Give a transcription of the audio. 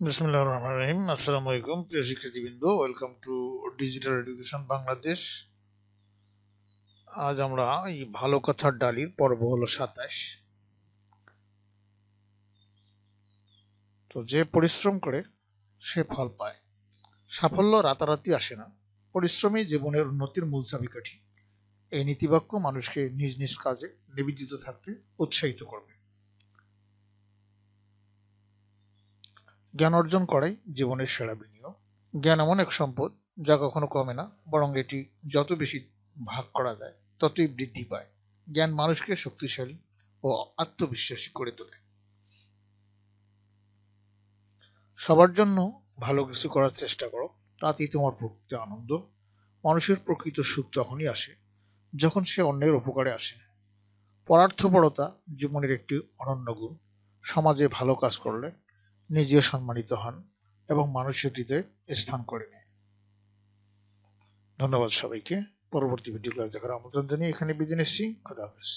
বিসমুল্লাহ রহমান রহিম। আসসালামু আলাইকুম প্রিয় শিক্ষার্থীবৃন্দ welcome to digital education Bangladesh আজ আমরা এই ভালো কথার ডালির পর্ব হলো সাতাশ। তো যে পরিশ্রম করে, সে ফল পায়। সাফল্য রাতারাতি আসে না। পরিশ্রমই জীবনের উন্নতির মূল চাবিকাঠি। এই নীতিবাক্য মানুষকে নিজ নিজ কাজে নিবেদিত থাকতে উৎসাহিত করবে। জ্ঞান অর্জন করাই জীবনের সেরা বিনিয়োগ। জ্ঞান এমন এক সম্পদ যা কখনো কমে না, বরং এটি যত বেশি ভাগ করা যায়, ততই বৃদ্ধি পায়। জ্ঞান মানুষকে শক্তিশালী ও আত্মবিশ্বাসী করে তোলে। সবার জন্য ভালো কিছু করার চেষ্টা করো, তাতেই তোমার প্রকৃত আনন্দ। মানুষের প্রকৃত সুখ তখনই আসে, যখন সে অন্যের উপকারে আসে। পরার্থপরতা জীবনের একটি অনন্য গুণ। সমাজে ভালো কাজ করলে নিজেও সম্মানিত হন এবং মানুষের হৃদয়ে স্থান করে নেয় ধন্যবাদ সবাইকে। পরবর্তী ভিডিও দেখার আমন্ত্রণ জানিয়ে এখানে বিদিন এসছি খোদা হাফেজ।